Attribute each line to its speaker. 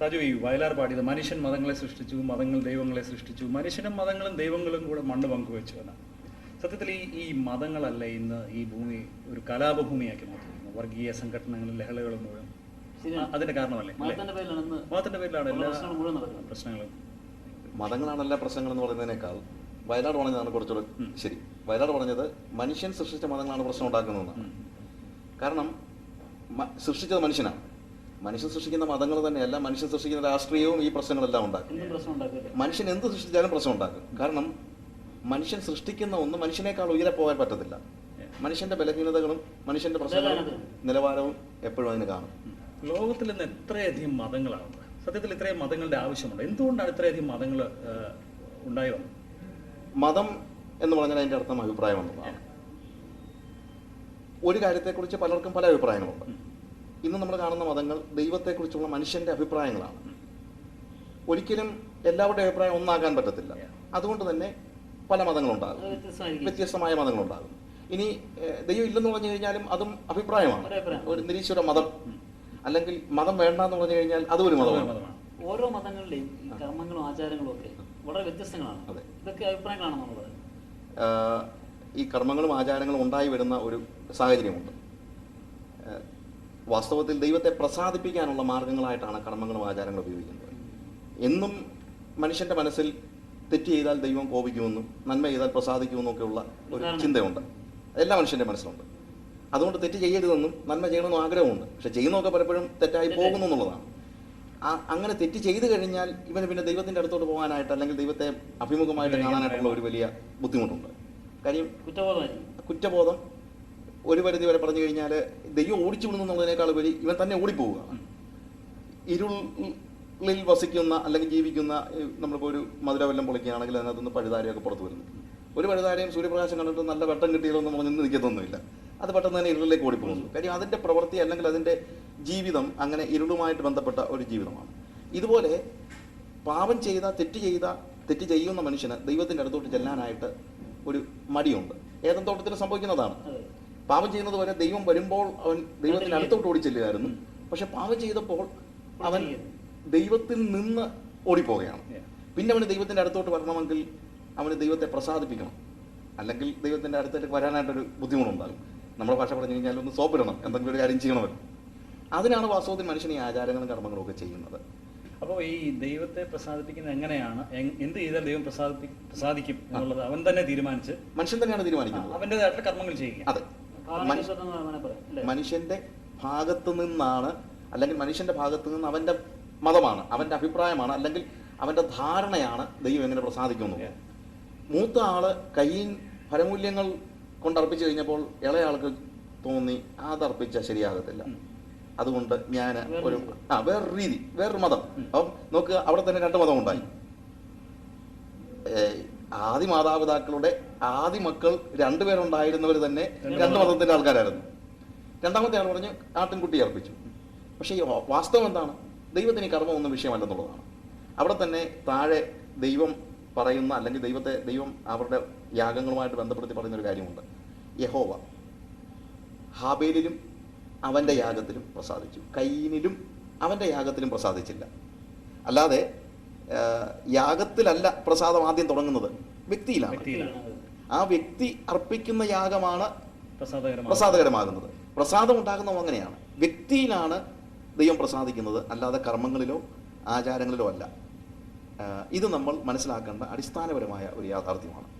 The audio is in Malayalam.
Speaker 1: സാജു ഈ വയലാർ പാടിയത് മനുഷ്യൻ മതങ്ങളെ സൃഷ്ടിച്ചു മതങ്ങൾ ദൈവങ്ങളെ സൃഷ്ടിച്ചു. മനുഷ്യനും മതങ്ങളും ദൈവങ്ങളും കൂടെ മണ്ണ് പങ്കുവെച്ചു എന്നാണ് സത്യത്തിൽ ഈ ഈ മതങ്ങളല്ല ഇന്ന് ഈ ഭൂമി ഒരു കലാപഭൂമിയാക്കി മാറ്റിയിരിക്കുന്നത് വർഗീയ സംഘടനകളും ലഹളകളും മുഴുവൻ. അതിന്റെ കാരണമല്ലേ?
Speaker 2: മതത്തിന്റെ പേരിലാണ്
Speaker 1: എല്ലാ പ്രശ്നങ്ങളും
Speaker 3: മതങ്ങളാണ് എല്ലാ പ്രശ്നങ്ങൾ എന്ന് പറയുന്നതിനേക്കാൾ വയനാട് പറഞ്ഞതാണ് കുറച്ചുകൂടെ ശരി. വയനാട് പറഞ്ഞത് മനുഷ്യൻ സൃഷ്ടിച്ച മതങ്ങളാണ് പ്രശ്നം ഉണ്ടാക്കുന്നതെന്നാണ്. കാരണം സൃഷ്ടിച്ചത് മനുഷ്യനാണ്. മനുഷ്യൻ സൃഷ്ടിക്കുന്ന മതങ്ങൾ തന്നെയല്ല മനുഷ്യൻ സൃഷ്ടിക്കുന്ന രാഷ്ട്രീയവും ഈ പ്രശ്നങ്ങളെല്ലാം ഉണ്ടാക്കും. മനുഷ്യൻ എന്ത് സൃഷ്ടിച്ചാലും പ്രശ്നം ഉണ്ടാക്കും. കാരണം മനുഷ്യൻ സൃഷ്ടിക്കുന്ന ഒന്ന് മനുഷ്യനേക്കാൾ ഉയരെ പോകാൻ പറ്റത്തില്ല. മനുഷ്യന്റെ ബലഹീനതകളും മനുഷ്യന്റെ പ്രശ്നങ്ങളും നിലവാരവും എപ്പോഴും അതിന് കാണും.
Speaker 1: ലോകത്തിൽ നിന്ന് എത്രയധികം മതങ്ങളാണ് സത്യത്തിൽ ഇത്രയും മതങ്ങളുടെ ആവശ്യമുണ്ട്. എന്തുകൊണ്ടാണ് ഇത്രയധികം മതങ്ങൾ ഉണ്ടായി വന്നത്?
Speaker 3: മതം എന്ന് പറഞ്ഞാൽ അതിന്റെ അർത്ഥം അഭിപ്രായം എന്നുള്ളതാണ്. ഒരു കാര്യത്തെക്കുറിച്ച് പലർക്കും പല അഭിപ്രായങ്ങളുണ്ട്. ഇന്ന് നമ്മൾ കാണുന്ന മതങ്ങൾ ദൈവത്തെക്കുറിച്ചുള്ള മനുഷ്യന്റെ അഭിപ്രായങ്ങളാണ്. ഒരിക്കലും എല്ലാവരുടെ അഭിപ്രായം ഒന്നാകാൻ പറ്റത്തില്ല. അതുകൊണ്ട് തന്നെ പല മതങ്ങളുണ്ടാകും. വ്യത്യസ്തമായ മതങ്ങളുണ്ടാകും. ഇനി ദൈവം ഇല്ലെന്ന് പറഞ്ഞു കഴിഞ്ഞാലും അതും അഭിപ്രായമാണ്.
Speaker 2: ഒരു.
Speaker 3: നിരീശ്വര മതം. അല്ലെങ്കിൽ മതം വേണ്ട എന്ന് പറഞ്ഞു കഴിഞ്ഞാൽ അതും ഒരു മതമാണ്.
Speaker 2: ഓരോ മതങ്ങളുടെയും ഈ കർമ്മങ്ങളും ആചാരങ്ങളും ഒക്കെ വളരെ വ്യത്യസ്തങ്ങളാണ്.
Speaker 3: അതെ.
Speaker 2: ഇതൊക്കെ അഭിപ്രായങ്ങളാണ് നമ്മൾ
Speaker 3: ഈ കർമ്മങ്ങളും ആചാരങ്ങളും ഉണ്ടായി വരുന്ന ഒരു സാഹചര്യമുണ്ട്. വാസ്തവത്തിൽ ദൈവത്തെ പ്രസാദിപ്പിക്കാനുള്ള മാർഗങ്ങളായിട്ടാണ് കർമ്മങ്ങളും ആചാരങ്ങളും ഉപയോഗിക്കുന്നത്. എന്നും മനുഷ്യന്റെ മനസ്സിൽ തെറ്റ് ചെയ്താൽ ദൈവം കോപിക്കുമെന്നും നന്മ ചെയ്താൽ പ്രസാദിക്കുമെന്നും ഒക്കെയുള്ള ഒരു ചിന്തയുണ്ട്. എല്ലാ മനുഷ്യന്റെ മനസ്സിലുണ്ട്. അതുകൊണ്ട് തെറ്റ് ചെയ്യരുതെന്നും നന്മ ചെയ്യണമെന്നും ആഗ്രഹമുണ്ട്. പക്ഷെ ചെയ്യുന്നതൊക്കെ പലപ്പോഴും തെറ്റായി പോകുന്നു എന്നുള്ളതാണ്. ആ അങ്ങനെ തെറ്റ് ചെയ്തു കഴിഞ്ഞാൽ ഇവന് പിന്നെ ദൈവത്തിന്റെ അടുത്തോട്ട് പോകാനായിട്ട് അല്ലെങ്കിൽ ദൈവത്തെ അഭിമുഖമായിട്ട് കാണാനായിട്ടുള്ള ഒരു വലിയ ബുദ്ധിമുട്ടുണ്ട്. കാര്യം
Speaker 2: കുറ്റബോധം
Speaker 3: കുറ്റബോധം ഒരു പരിധി വരെ പറഞ്ഞു കഴിഞ്ഞാൽ ദൈവം ഓടിച്ചു വിടുന്നു എന്നുള്ളതിനേക്കാൾ ഉപരി ഇവൻ തന്നെ ഓടിപ്പോവുക. ഇരുളിൽ വസിക്കുന്ന അല്ലെങ്കിൽ ജീവിക്കുന്ന നമ്മളിപ്പോൾ ഒരു മധുരവെല്ലം പൊളിക്കുകയാണെങ്കിൽ അതിനകത്തുനിന്ന് പഴുതാരയൊക്കെ പുറത്തു വരുന്നു. ഒരു പഴുതാരയും സൂര്യപ്രകാശം കണ്ടിട്ട് നല്ല വെട്ടം കിട്ടിയാലോ എന്ന് പറഞ്ഞ് നിൽക്കത്തൊന്നുമില്ല. അത് പെട്ടെന്ന് തന്നെ ഇരുളിലേക്ക് ഓടിപ്പോകുന്നു. കാര്യം അതിന്റെ പ്രവൃത്തി അല്ലെങ്കിൽ അതിന്റെ ജീവിതം അങ്ങനെ ഇരുളുമായിട്ട് ബന്ധപ്പെട്ട ഒരു ജീവിതമാണ്. ഇതുപോലെ പാപം ചെയ്ത തെറ്റ് ചെയ്ത തെറ്റ് ചെയ്യുന്ന മനുഷ്യന് ദൈവത്തിന്റെ അടുത്തോട്ട് ചെല്ലാനായിട്ട് ഒരു മടിയുണ്ട്. ഏതെന്തോട്ടത്തിന് സംഭവിക്കുന്നതാണ്. പാപം ചെയ്യുന്നത് വരെ ദൈവം വരുമ്പോൾ അവൻ ദൈവത്തിന് അടുത്തോട്ട് ഓടിച്ചെല്ലുകയായിരുന്നു. പക്ഷെ പാപം ചെയ്തപ്പോൾ അവൻ ദൈവത്തിൽ നിന്ന് ഓടിപ്പോവുകയാണ്. പിന്നെ അവന് ദൈവത്തിന്റെ അടുത്തോട്ട് വരണമെങ്കിൽ അവന് ദൈവത്തെ പ്രസാദിപ്പിക്കണം. അല്ലെങ്കിൽ ദൈവത്തിന്റെ അടുത്തേക്ക് വരാനായിട്ടൊരു ബുദ്ധിമുട്ടുണ്ടാകും. നമ്മുടെ ഭാഷ പറഞ്ഞു കഴിഞ്ഞാൽ ഒന്ന് സോപ്പിടണം. എന്തെങ്കിലും ഒരു കാര്യം ചെയ്യണമല്ലോ. അതിനാണ് വാസ്തവത്തിൽ മനുഷ്യനെ ഈ ആചാരങ്ങളും കർമ്മങ്ങളും ഒക്കെ ചെയ്യുന്നത്.
Speaker 1: അപ്പോൾ ഈ ദൈവത്തെ പ്രസാദിപ്പിക്കുന്നത് എങ്ങനെയാണ്? എന്ത് ചെയ്താൽ ദൈവം പ്രസാദിപ്പി പ്രസാദിക്കും എന്നുള്ളത് അവൻ തന്നെ തീരുമാനിച്ച്
Speaker 3: മനുഷ്യൻ തന്നെയാണ് തീരുമാനിക്കുന്നത്.
Speaker 1: അവന്റെതായിട്ടുള്ള കർമ്മങ്ങൾ ചെയ്യുക.
Speaker 3: അതെ. മനുഷ്യന്റെ ഭാഗത്ത് നിന്നാണ് അല്ലെങ്കിൽ മനുഷ്യന്റെ ഭാഗത്ത് നിന്ന് അവന്റെ മതമാണ് അവന്റെ അഭിപ്രായമാണ് അല്ലെങ്കിൽ അവന്റെ ധാരണയാണ് ദൈവം എങ്ങനെ പ്രസാദിക്കുന്നത് മൂത്ത ആൾ കയ്യിൽ ഫലമൂല്യങ്ങൾ കൊണ്ടർപ്പിച്ചു കഴിഞ്ഞപ്പോൾ ഇളയാൾക്ക് തോന്നി അതർപ്പിച്ച ശരിയാകത്തില്ല. അതുകൊണ്ട് ഞാൻ ഒരു ആ വേറൊരു രീതി വേറൊരു മതം. അപ്പം നോക്കുക അവിടെ തന്നെ രണ്ട് മതം ഉണ്ടായി ഏഹ് ആദി മാതാപിതാക്കളുടെ ആദ്യ മക്കൾ രണ്ടുപേരുണ്ടായിരുന്നവർ തന്നെ രണ്ട് മതത്തിന്റെ ആൾക്കാരായിരുന്നു. രണ്ടാമത്തെ ആൾ പറഞ്ഞു ആട്ടിൻകുട്ടി അർപ്പിച്ചു. പക്ഷേ ഈ വാസ്തവം എന്താണ്? ദൈവത്തിന് കർമ്മം ഒന്നും വിഷയമല്ലെന്നുള്ളതാണ് അവിടെ തന്നെ താഴെ ദൈവം പറയുന്ന അല്ലെങ്കിൽ ദൈവത്തെ ദൈവം അവരുടെ യാഗങ്ങളുമായിട്ട് ബന്ധപ്പെടുത്തി പറയുന്ന ഒരു കാര്യമുണ്ട്. യഹോവ ഹാബേലിലും അവന്റെ യാഗത്തിലും പ്രസാദിച്ചു. കൈനിലും അവന്റെ യാഗത്തിലും പ്രസാദിച്ചില്ല. അല്ലാതെ യാഗത്തിലല്ല പ്രസാദം ആദ്യം തുടങ്ങുന്നത്. വ്യക്തിയിലാണ്. ആ വ്യക്തി അർപ്പിക്കുന്ന യാഗമാണ് പ്രസാദകരമാകുന്നത്. പ്രസാദം ഉണ്ടാകുന്നതും അങ്ങനെയാണ്. വ്യക്തിയിലാണ് ദൈവം പ്രസാദിക്കുന്നത് അല്ലാതെ കർമ്മങ്ങളിലോ ആചാരങ്ങളിലോ അല്ല. ഇത് നമ്മൾ മനസ്സിലാക്കേണ്ട അടിസ്ഥാനപരമായ ഒരു യാഥാർത്ഥ്യമാണ്.